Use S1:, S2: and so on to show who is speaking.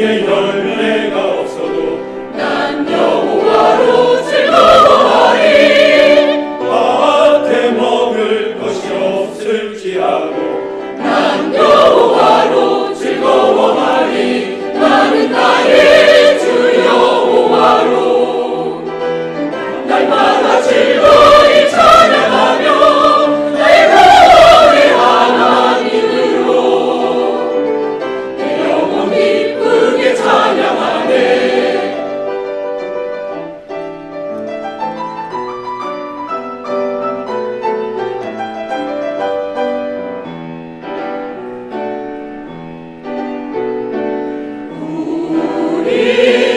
S1: 내게 열매가 없어도 난 여호와로 즐거워하리. 밭에 먹을 것이 없을지라도 난 여호와로 즐거워하리. 나는 나의 주 여호와로. Amém.